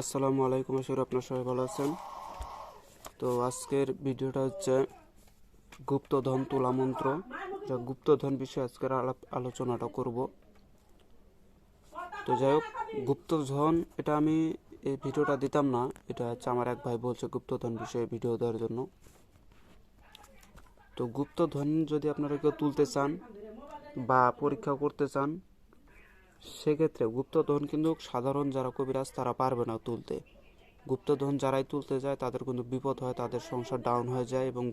আসসালামু আলাইকুম আশির আপনার সবাই ভালো আছেন। তো আজকের ভিডিওটা হচ্ছে গুপ্তধন তোলা মন্ত্র। যা গুপ্তধন বিষয়ে আজকের আলাপ আলোচনাটা করব। তো যাই হোক, গুপ্তধন, এটা আমি এই ভিডিওটা দিতাম না, এটা হচ্ছে আমার এক ভাই বলছে গুপ্তধন বিষয়ে ভিডিও দেওয়ার জন্য। তো গুপ্তধন যদি আপনারা কেউ তুলতে চান বা পরীক্ষা করতে চান সেক্ষেত্রে গুপ্তধন কিন্তু সাধারণ যারা কবিরাজ, তারা পারবে না তুলতে। গুপ্তধন যারাই তুলতে যায়, তাদের কিন্তু বিপদ হয়, তাদের সংসার ডাউন হয়ে যায় এবং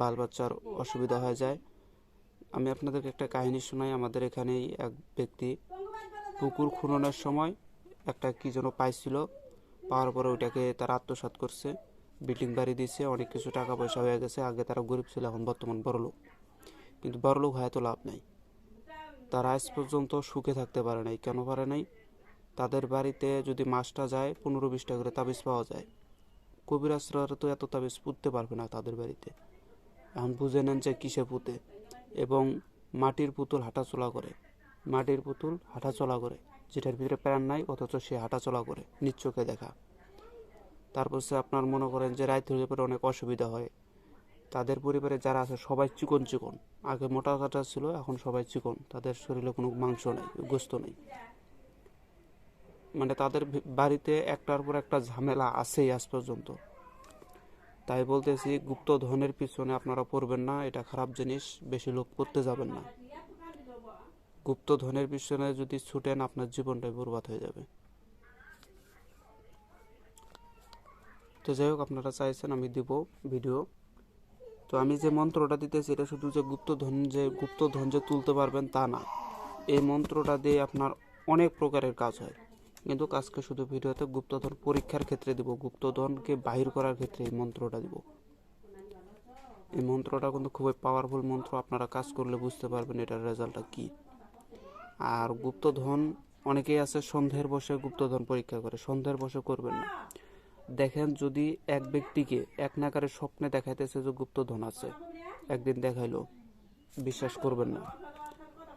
বাল বাচ্চার অসুবিধা হয়ে যায়। আমি আপনাদেরকে একটা কাহিনী শোনাই, আমাদের এখানেই এক ব্যক্তি পুকুর খননের সময় একটা কি যেন পাইছিল, পাওয়ার পরে ওইটাকে তারা আত্মসাৎ করছে, বিল্ডিং বাড়ি দিয়েছে, অনেক কিছু টাকা পয়সা হয়ে গেছে, আগে তারা গরিব ছিল, এখন বর্তমান বড়লোক। কিন্তু বড়লোক হয়তো লাভ নাই। তারা আজ পর্যন্ত সুখে থাকতে পারে নাই। কেন পারে নাই? তাদের বাড়িতে যদি মাছটা যায়, পনেরো বিশটা করে তাবিজ পাওয়া যায়। কবিরাজরা তো এত তাবিজ পুঁততে পারবে না তাদের বাড়িতে। এখন বুঝে নেন যে কিসে পুঁতে। এবং মাটির পুতুল হাঁটাচলা করে। মাটির পুতুল হাঁটাচলা করে। যেটার ভিতরে প্যান নাই, অথচ সে হাঁটাচলা করে, নিজ চোখে দেখা। তারপর সে আপনার মনে করেন যে হয়ে পরে অনেক অসুবিধা হয়। তাদের পরিবারে যারা আছে, সবাই চিকন চিকন। আগে মোটা কাটা ছিল, এখন সবাই চিকন। তাদের শরীরে কোনো মাংস নেই, গোস্ত নেই। মানে তাদের বাড়িতে একটার পর একটা ঝামেলা আছেই আজ পর্যন্ত। তাই বলতেছি, গুপ্ত ধনের পিছনে আপনারা পড়বেন না, এটা খারাপ জিনিস, বেশি লোভ করতে যাবেন না। গুপ্ত ধনের পিছনে যদি ছুটেন, আপনার জীবনটাই বরবাদ হয়ে যাবে। তো যাই হোক, আপনারা চাইছেন, আমি দিব ভিডিও। তো আমি যে মন্ত্রটা দিতেছি, এটা শুধু যে গুপ্তধন যে গুপ্তধন যে তুলতে পারবেন তা না। এই মন্ত্রটা দিয়ে আপনার অনেক প্রকারের কাজ হয়। কিন্তু কাজকে শুধু ভিডিওতে গুপ্তধন পরীক্ষার ক্ষেত্রে দিব গুপ্তধনকে বাহির করার ক্ষেত্রে এই মন্ত্রটা দিব। এই মন্ত্রটা কিন্তু খুবই পাওয়ারফুল মন্ত্র, আপনারা কাজ করলে বুঝতে পারবেন এটার রেজাল্টটা কী। আর গুপ্তধন অনেকেই আছে সন্ধ্যের বসে গুপ্তধন পরীক্ষা করে, সন্ধ্যের বসে করবেন না। দেখেন যদি এক ব্যক্তিকে এক নাকারে স্বপ্নে দেখাইতেছে যে গুপ্তধন আছে, একদিন দেখাইলো, বিশ্বাস করবেন না।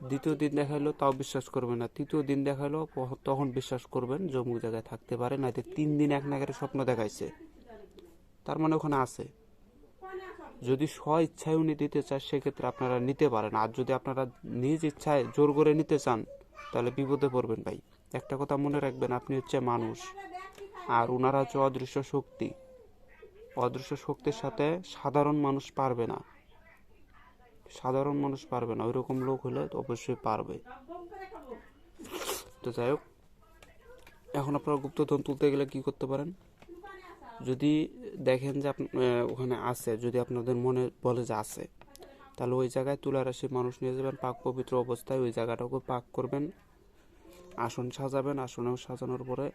দ্বিতীয় দিন দেখাইলো, তাও বিশ্বাস করবেন না। তৃতীয় দিন দেখাইলো তখন বিশ্বাস করবেন যে অমুক জায়গায় থাকতে পারে না তিন দিন এক নাগারে স্বপ্ন দেখাইছে। তার মানে ওখানে আছে। যদি স্ব ইচ্ছায় উনি দিতে চায়, সেক্ষেত্রে আপনারা নিতে পারেন। আর যদি আপনারা নিজ ইচ্ছায় জোর করে নিতে চান, তাহলে বিপদে পড়বেন ভাই। একটা কথা মনে রাখবেন, আপনি হচ্ছে মানুষ। আর ওনারা হচ্ছে অদৃশ্য শক্তি, অদৃশ্য শক্তির সাথে সাধারণ মানুষ পারবে না। সাধারণ মানুষ পারবে না, ওইরকম লোক হলে অবশ্যই পারবে। তো যাই হোক, এখন আপনারা গুপ্তধন তুলতে গেলে কি করতে পারেন? যদি দেখেন যে ওখানে আছে, যদি আপনাদের মনে বলে যে আছে, তাহলে ওই জায়গায় তুলা রাশি মানুষ নিয়ে যাবেন, পাক পবিত্র অবস্থায় ওই জায়গাটাকে পাক করবেন, আসন সাজাবেন, আসনেও সাজানোর পরে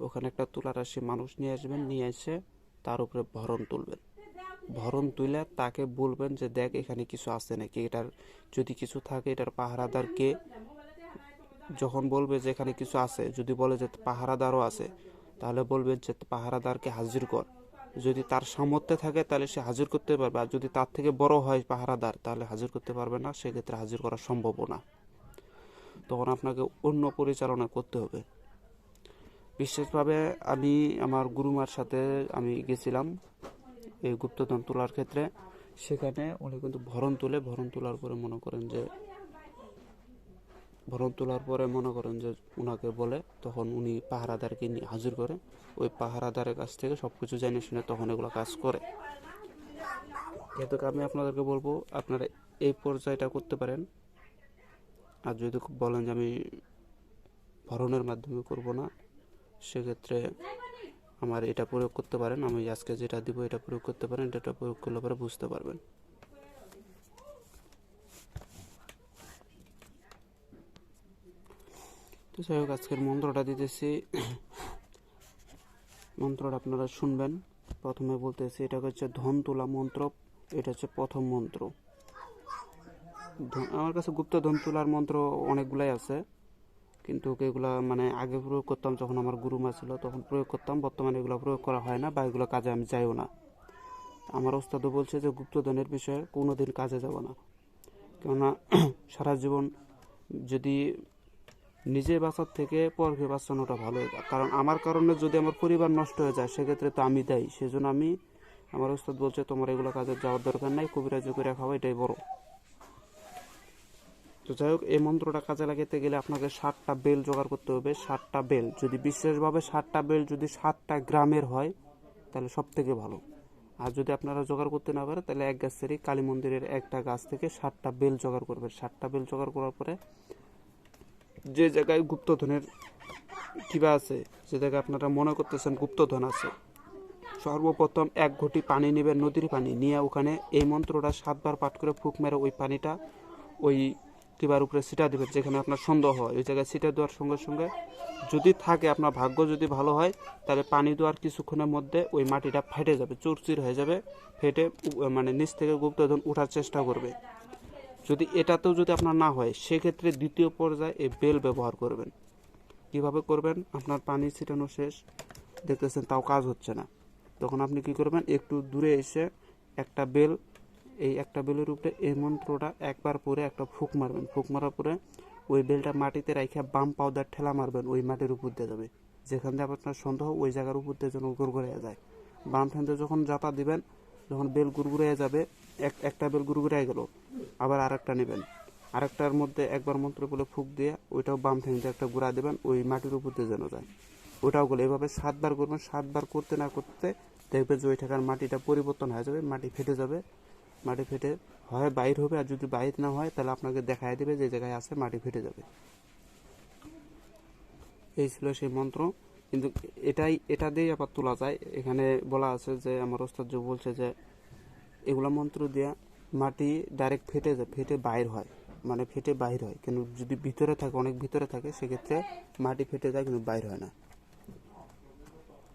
ওখানে একটা তুলা রাশি মানুষ নিয়ে আসবেন, নিয়ে এসে তার উপরে ভরণ তুলবেন। ভরণ তুলে তাকে বলবেন যে, দেখ, এখানে কিছু আছে নাকি? এটার যদি কিছু থাকে, এটার পাহারাদার কে? যখন বলবে যে, এখানে কিছু আছে। যদি বলে যে, পাহারাদারও আছে, তাহলে বলবেন যে, পাহারাদারকে হাজির কর। যদি তার সামর্থ্যে থাকে, তাহলে সে হাজির করতে পারবে। আর যদি তার থেকে বড় হয় পাহারাদার, তাহলে হাজির করতে পারবে না। সেক্ষেত্রে হাজির করা সম্ভব না। তখন আপনাকে অন্য পরিচালনা করতে হবে। বিশেষভাবে আমি আমার গুরুমার সাথে আমি গেছিলাম এই গুপ্তধন তোলার ক্ষেত্রে। সেখানে উনি কিন্তু ভরণ তুলে, ভরণ তোলার পরে মনে করেন যে, ভরণ তোলার পরে মনে করেন যে ওনাকে বলে, তখন উনি পাহারাদারকে হাজির করে, ওই পাহারাদারের কাছ থেকে সব কিছু জানিয়ে শুনে তখন এগুলো কাজ করে। কিন্তু আমি আপনাদেরকে বলব, আপনারা এই পর্যায়টা করতে পারেন। আর যদি বলেন যে আমি ভরণের মাধ্যমে করব না সেক্ষেত্রে আমার এটা প্রয়োগ করতে পারেন, আমি আজকে যেটা দিব এটা প্রয়োগ করতে পারেন এটা প্রয়োগ করলে পরে বুঝতে পারবেন। তো যাই হোক, আজকের মন্ত্রটা দিতেছি। মন্ত্রটা আপনারা শুনবেন। প্রথমে বলতেছি, এটা হচ্ছে ধন তোলা মন্ত্র, এটা হচ্ছে প্রথম মন্ত্র। আমার কাছে গুপ্ত ধন তোলার মন্ত্র অনেকগুলাই আছে। কিন্তু এগুলা মানে আগে প্রয়োগ করতাম যখন আমার গুরুমা ছিল, তখন প্রয়োগ করতাম। বর্তমানে এগুলো প্রয়োগ করা হয় না বা এগুলো কাজে আমি যাইও না। আমার ওস্তাদও বলছে যে, গুপ্তধনের বিষয়ে কোনো দিন কাজে যাব না। কেননা সারা জীবন যদি নিজে বাঁচার থেকে পরকে বাঁচানোটা ভালো কারণ আমার কারণে যদি আমার পরিবার নষ্ট হয়ে যায়, সেক্ষেত্রে তো আমি দায়ী। সেজন্য আমি, আমার ওস্তাদ বলছে, তোমার এগুলো কাজে যাওয়ার দরকার নাই, কবিরাজি করে খাওয়া এটাই বড়। তো যাই হোক, এই মন্ত্রটা কাজে লাগাতে গেলে আপনাকে ষাটটা বেল জোগাড় করতে হবে। ষাটটা বেল। যদি বিশেষভাবে ষাটটা বেল যদি ষাটটা গ্রামের হয়, তাহলে সব থেকে ভালো। আর যদি আপনারা জোগাড় করতে না পারেন, তাহলে এক গাছেরই কালী মন্দিরের একটা গাছ থেকে ষাটটা বেল জোগাড় করবেন। ষাটটা বেল জোগাড় করার পরে যে জায়গায় গুপ্তধনের কিবা আছে, যে জায়গায় আপনারা মনে করতেছেন গুপ্তধন আছে, সর্বপ্রথম এক ঘটি পানি নেবেন, নদীর পানি। নিয়ে ওখানে এই মন্ত্রটা সাতবার পাঠ করে ফুক মেরে ওই পানিটা ওই কিবার উপরে ছিটা দেবেন যেখানে আপনার সন্দেহ হয়। ওই জায়গায় ছিটা দেওয়ার সঙ্গে সঙ্গে যদি থাকে, আপনার ভাগ্য যদি ভালো হয়, তাহলে পানি দেওয়ার কিছুক্ষণের মধ্যে ওই মাটিটা ফেটে যাবে, চুরচির হয়ে যাবে, ফেটে মানে নিচ থেকে গুপ্তধন উঠার চেষ্টা করবে। যদি এটাতেও যদি আপনার না হয়, সেক্ষেত্রে দ্বিতীয় পর্যায়ে এই বেল ব্যবহার করবেন। কীভাবে করবেন? আপনার পানি ছিটানো শেষ, দেখতেছেন তাও কাজ হচ্ছে না। তখন আপনি কি করবেন? একটু দূরে এসে একটা বেল এই একটা বেলের উপরে এই মন্ত্রটা একবার পরে একটা ফুক মারবেন। ফুক মারার পরে ওই বেলটা মাটিতে রাখে বাম পাউডার ঠেলা মারবেন, ওই মাটির উপর দিয়ে যাবে। যেখান দিয়ে আপনার সন্দেহ ওই জায়গার উপর দিয়ে যেন গুড়গুড়ে যায়। বাম ঠ্যান যখন জাপা দিবেন, যখন বেল গুড়গুড়ে যাবে, এক, একটা বেল গুড়গুড়ে গেল, আবার আরেকটা নেবেন। আরেকটার মধ্যে একবার মন্ত্র বলে ফুক দিয়ে ওইটাও বাম দিয়ে একটা গুড়া দেবেন, ওই মাটির উপর দিয়ে যেন যায়। ওটাও গেলো। এভাবে সাতবার করবেন, সাতবার করতে না করতে দেখবেন যে ওই টাকার মাটিটা পরিবর্তন হয়ে যাবে, মাটি ফেটে যাবে। মাটি ফেটে হয়, বাইর হবে, আর যদি বাইর না হয়, তাহলে আপনাকে দেখায় দেবে যে জায়গায় আছে, মাটি ফেটে যাবে। এই ছিল সেই মন্ত্র। কিন্তু এটাই, এটা দিয়েই আবার তোলা যায়। এখানে বলা আছে যে, আমার ওস্তাদ যে বলছে যে, এগুলা মন্ত্র দেয়া মাটি ডাইরেক্ট ফেটে যায়, ফেটে বাইর হয়। মানে ফেটে বাইর হয়। কিন্তু যদি ভিতরে থাকে, অনেক ভিতরে থাকে, সেক্ষেত্রে মাটি ফেটে যায়, কিন্তু বাইর হয় না।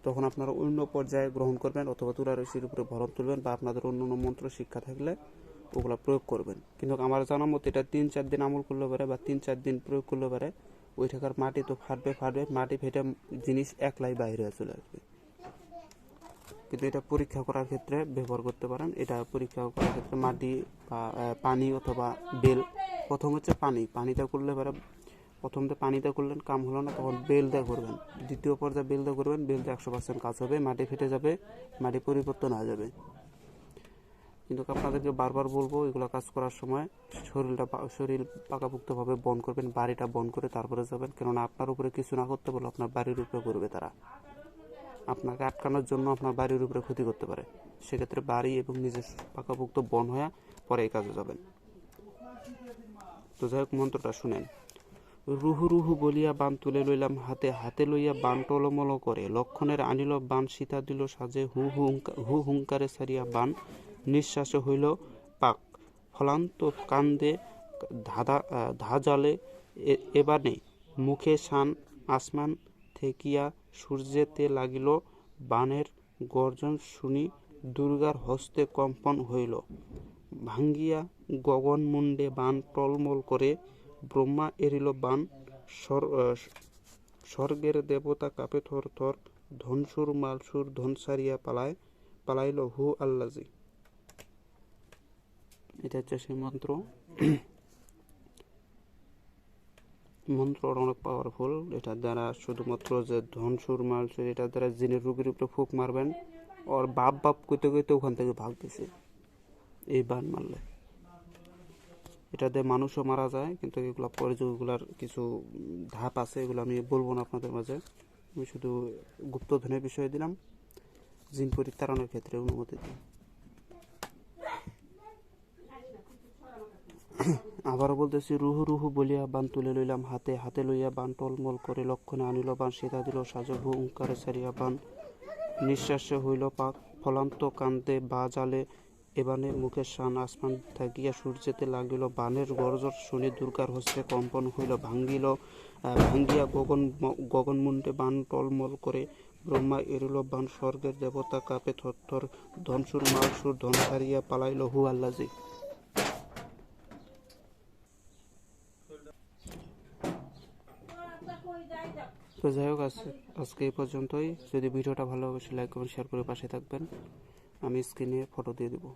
তখন আপনারা অন্য পর্যায়ে গ্রহণ করবেন অথবা তুলা রশির উপরে ভরণ তুলবেন বা আপনাদের অন্য অন্য মন্ত্র শিক্ষা থাকলে ওগুলা প্রয়োগ করবেন। কিন্তু আমার জানা মতো এটা তিন চার দিন আমল করলে পারে বা তিন চার দিন প্রয়োগ করলে পারে, ওই টাকার মাটি তো ফাটবে ফাটবে, মাটি ফেটে জিনিস একলাই বাইরে চলে আসবে। কিন্তু এটা পরীক্ষা করার ক্ষেত্রে ব্যবহার করতে পারেন। এটা পরীক্ষা করার ক্ষেত্রে মাটি বা পানি অথবা বেল, প্রথম হচ্ছে পানি। পানিটা করলে পারে প্রথম তো পানিতে করলেন কাম হলো না, তখন বেল দিয়ে করবেন দ্বিতীয় পর্যায়ে বেল দিয়ে করবেন বেল দিয়ে একশো পার্সেন্ট কাজ হবে, মাটি ফেটে যাবে, মাটি পরিবর্তন হয়ে যাবে। কিন্তু আপনাদেরকে বারবার বলব, এগুলো কাজ করার সময় শরীরটা শরীর পাকাপুক্তভাবে বন করবেন, বাড়িটা বন করে তারপরে যাবেন। কেননা আপনার উপরে কিছু না করতে বলে আপনার বাড়ির উপরে করবে তারা। আপনাকে আটকানোর জন্য আপনার বাড়ির উপরে ক্ষতি করতে পারে। সেক্ষেত্রে বাড়ি এবং নিজের পাকাপুক্ত বন হয়ে পরে এই কাজে যাবেন। তো যাই হোক, মন্ত্রটা শুনেন। রুহু রুহু বলিয়া বান তুলে লইলাম হাতে হাতে লইয়া বান টলমল করে। লক্ষণের আনিল বান, সীতা দিল সাজে, হু হু হুঙ্কারে সারিয়া বান নিঃশ্বাসে হইল পাক। ফলান্ত কান্দে ধাঁধা ধাজালে এবারে মুখে শান, আসমান থেকিয়া সূর্যেতে লাগিল বানের গর্জন শুনি দুর্গার হস্তে কম্পন হইল। ভাঙ্গিয়া গগন মুন্ডে বান টলমল করে ব্রহ্মা এরিল বান স্বর্গের দেবতা কাপে থর থর ধনসুর মালসুর ধন সারিয়া পালায় পালাইল হু আল্লাজি। এটা হচ্ছে সেই মন্ত্র মন্ত্রটা অনেক পাওয়ারফুল এটার দ্বারা শুধুমাত্র যে ধনসুর মালসুর এটার দ্বারা জিনের রোগীর উপরে ফুক মারবেন, ওর বাপ বাপ কইতে কইতে ওখান থেকে ভাগতেছে এই বান মারলে। এটা দিয়ে মানুষও মারা যায়, কিন্তু এগুলো পরে যেগুলার কিছু ধাপ আছে, এগুলো আমি বলব না আপনাদের মাঝে। আমি শুধু গুপ্তধনের বিষয়ে দিলাম, জিন পরিত্রাণের ক্ষেত্রে অনুমতি দিই আবারও বলতেছি, রুহু রুহু বলিয়া বান তুলে লইলাম হাতে হাতে লইয়া বান টলমল করে লক্ষণে আনিল বান, সীতা দিল সাজ হু, উঙ্কারে সারিয়া বান। নিঃশ্বাসে হইল পাক, ফলান্ত কান্দে বা জালে এবানে মুখে শান আসমান থাকিয়া সূর্যেতে লাগিল, বানের গর্জন শুনি দুর্গার হস্তে কম্পন হইল, ভাঙ্গিল ভাঙ্গিয়া গগন গগন মুন্ডে বান টলমল করে ব্রহ্মা এরিল, বান স্বর্গের দেবতা কাপে থরথর ধনসুর মালসুর ধন হারিয়া পালাইল হু আল্লাজি। তো যাই হোক, আজ- আজকে এই পর্যন্তই। যদি ভিডিওটা ভালো অবশ্যই লাইক কমেন্ট শেয়ার করে পাশে থাকবেন। আমি স্ক্রিনে ফটো দিয়ে দেবো